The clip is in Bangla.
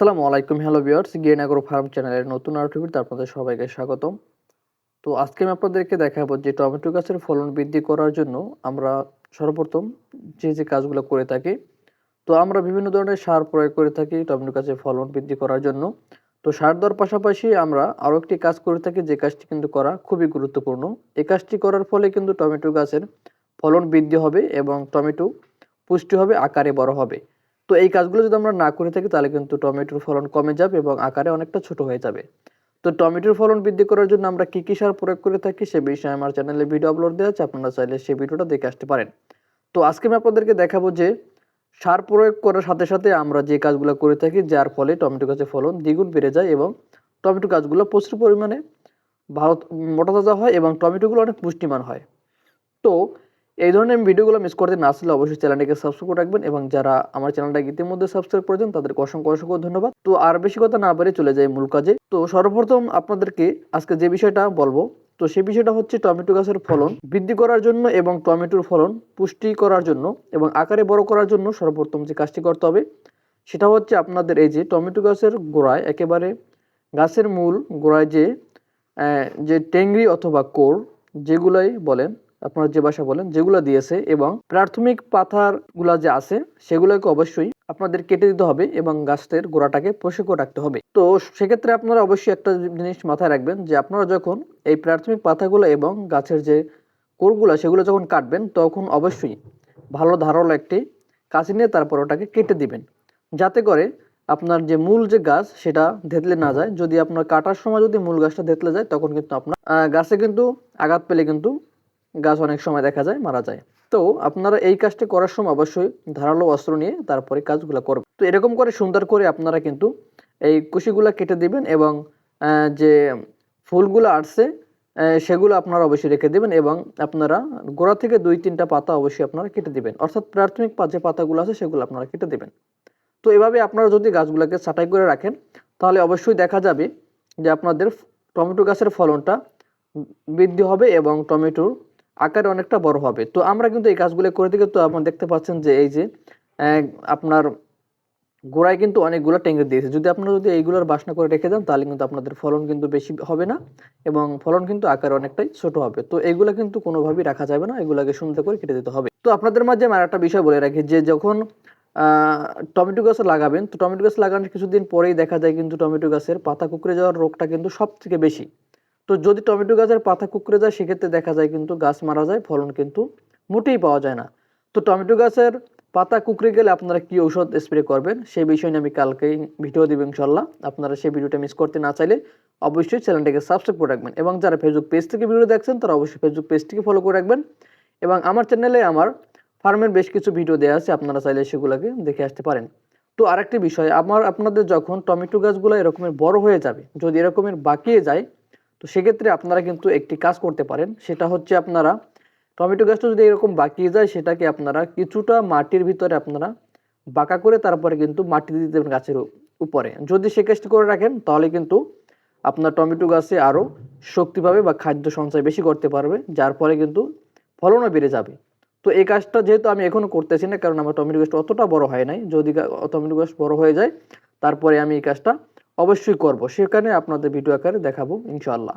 আসসালামু আলাইকুম, হ্যালো ভিউয়ার্স গিয়েনাগর ফার্ম চ্যানেলের নতুন আর আপনাদের সবাইকে স্বাগতম। তো আজকে আমি আপনাদেরকে দেখাবো যে টমেটো গাছের ফলন বৃদ্ধি করার জন্য আমরা সর্বপ্রথম যে যে কাজগুলো করে থাকি, তো আমরা বিভিন্ন ধরনের সার প্রয়োগ করে থাকি টমেটো গাছের ফলন বৃদ্ধি করার জন্য। তো সার দেওয়ার পাশাপাশি আমরা আরও একটি কাজ করে থাকি, যে কাজটি কিন্তু করা খুবই গুরুত্বপূর্ণ। এই কাজটি করার ফলে কিন্তু টমেটো গাছের ফলন বৃদ্ধি হবে এবং টমেটো পুষ্টি হবে, আকারে বড় হবে। তো এই কাজগুলো যদি আমরা না করে থাকি, তাহলে কিন্তু টমেটোর ফলন কমে যাবে এবং আকারে অনেকটা ছোট হয়ে যাবে। তো টমেটোর ফলন বৃদ্ধি করার জন্য আমরা কি কি সার প্রয়োগ করে থাকি, সে বিষয়ে আমার চ্যানেলে ভিডিও আপলোড দেওয়া আছে, আপনারা চাইলে সেই ভিডিওটা দেখে আসতে পারেন। তো আজকে আমি আপনাদেরকে দেখাবো যে সার প্রয়োগ করার সাথে সাথে আমরা যে কাজগুলো করে থাকি, যার ফলে টমেটো গাছের ফলন দ্বিগুণ বেড়ে যায় এবং টমেটো গাছগুলো প্রচুর পরিমাণে ভালো, মোটা তাজা হয় এবং টমেটোগুলো অনেক পুষ্টিমান হয়। তো এই ধরনের ভিডিওগুলো মিস করতে না আসলে অবশ্যই চ্যানেলটিকে সাবস্ক্রাইব করে রাখবেন এবং যারা আমার চ্যানেলটা ইতিমধ্যে সাবস্ক্রাইব করেছেন, তাদেরকে অসংখ্য অসংখ্য ধন্যবাদ। তো আর বেশি কথা না পারে চলে যাই মূল কাজে। তো সর্বপ্রথম আপনাদেরকে আজকে যে বিষয়টা বলব, তো সেই বিষয়টা হচ্ছে টমেটো গাছের ফলন বৃদ্ধি করার জন্য এবং টমেটোর ফলন পুষ্টি করার জন্য এবং আকারে বড় করার জন্য সর্বপ্রথম যে কাজটি করতে হবে, সেটা হচ্ছে আপনাদের এই যে টমেটো গাছের গোড়ায় একেবারে গাছের মূল গোড়ায় যে যে টেংরি অথবা কোর যেগুলাই বলেন আপনারা যে ভাষা বলেন, যেগুলো দিয়েছে এবং প্রাথমিক পাথারগুলা যে আছে, সেগুলোকে অবশ্যই আপনাদের কেটে দিতে হবে এবং গাছের গোড়াটাকে প্রশিক্ষণ রাখতে হবে। তো সেক্ষেত্রে আপনারা অবশ্যই একটা জিনিস মাথায় রাখবেন যে আপনারা যখন এই প্রাথমিক পাতাগুলো এবং গাছের যে কোরগুলো, সেগুলো যখন কাটবেন, তখন অবশ্যই ভালো ধারালো একটি কাঁচি নিয়ে তারপর ওটাকে কেটে দিবেন। যাতে করে আপনার যে মূল যে গাছ, সেটা ধেতলে না যায়। যদি আপনার কাটার সময় যদি মূল গাছটা ধেতলে যায়, তখন কিন্তু আপনার গাছে কিন্তু আঘাত পেলে কিন্তু গাছ অনেক সময় দেখা যায়, মারা যায়। তো আপনারা এই কাজটি করার সময় অবশ্যই ধারালো অস্ত্র নিয়ে তারপরে কাজগুলো করবেন। তো এরকম করে সুন্দর করে আপনারা কিন্তু এই কুশিগুলো কেটে দিবেন এবং যে ফুলগুলো আসছে সেগুলো আপনারা অবশ্যই রেখে দেবেন এবং আপনারা গোড়া থেকে দুই তিনটা পাতা অবশ্যই আপনারা কেটে দিবেন। অর্থাৎ প্রাথমিক যে পাতাগুলো আছে সেগুলো আপনারা কেটে দেবেন। তো এভাবে আপনারা যদি গাছগুলোকে ছাঁটাই করে রাখেন, তাহলে অবশ্যই দেখা যাবে যে আপনাদের টমেটো গাছের ফলনটা বৃদ্ধি হবে এবং টমেটোর আকারে অনেকটা বড় হবে। তো আমরা কিন্তু এই কাজগুলো করে দিকে তো আপনারা দেখতে পাচ্ছেন যে এই যে আপনার গোড়ায় কিন্তু অনেকগুলো টেঙ্গে দিয়েছে। যদি আপনারা যদি এইগুলোর বাসনা করে রেখে দেন, তাহলে কিন্তু আপনাদের ফলন কিন্তু বেশি হবে না এবং ফলন কিন্তু আকারে অনেকটাই ছোট হবে। তো এগুলো কিন্তু কোনোভাবেই রাখা যাবে না, এগুলোকে সুন্দর করে কেটে দিতে হবে। তো আপনাদের মাঝে আমি আরেকটা বিষয় বলে রাখি যে, যখন টমেটো গাছ লাগাবেন, তো টমেটো গাছ লাগানোর কিছুদিন পরেই দেখা যায় কিন্তু টমেটো গাছের পাতা কুকড়ে যাওয়ার রোগটা কিন্তু সব থেকে বেশি। তো যদি টমেটো গাছের পাতা কুকড়ে যায়, সেক্ষেত্রে দেখা যায় কিন্তু গাছ মারা যায়, ফলন কিন্তু মোটেই পাওয়া যায় না। তো টমেটো গাছের পাতা কুকড়ে গেলে আপনারা কি ঔষধ স্প্রে করবেন? সেই বিষয় নিয়ে আমি কালকেই ভিডিও দিব ইনশাল্লাহ আপনারা সেই ভিডিওটা মিস করতে না চাইলে অবশ্যই চ্যানেলটাকে সাবস্ক্রাইব করে রাখবেন এবং যারা ফেসবুক পেজ থেকে ভিডিও দেখছেন, তারা অবশ্যই ফেসবুক পেজটিকে ফলো করে রাখবেন। এবং আমার চ্যানেলে আমার ফার্মের বেশ কিছু ভিডিও দেওয়া আছে, আপনারা চাইলে সেগুলোকে দেখে আসতে পারেন। তো আরেকটি বিষয়, আমার আপনাদের যখন টমেটো গাছগুলো এরকমের বড় হয়ে যাবে, যদি এরকমের বাকিয়ে যায় তো সেক্ষেত্রে আপনারা কিন্তু একটি কাজ করতে পারেন। সেটা হচ্ছে আপনারা টমেটো গাছটা যদি এরকম বাকিয়ে যায়, সেটাকে আপনারা কিছুটা মাটির ভিতরে আপনারা বাঁকা করে তারপরে কিন্তু মাটি দিয়ে দেবেন গাছের উপরে। যদি সে কাজটি করে রাখেন, তাহলে কিন্তু আপনার টমেটো গাছে আরও শক্তি পাবে বা খাদ্য সঞ্চয় বেশি করতে পারবে, যার ফলে কিন্তু ফলনও বেড়ে যাবে। তো এই কাজটা যেহেতু আমি এখনও করতেছি না, কারণ আমার টমেটো গাছটা অতটা বড় হয় নাই। যদি টমেটো গাছ বড় হয়ে যায়, তারপরে আমি এই কাজটা অবশ্যই করব। সেখানে আপনাদের ভিডিও আকারে দেখাবো ইনশাআল্লাহ।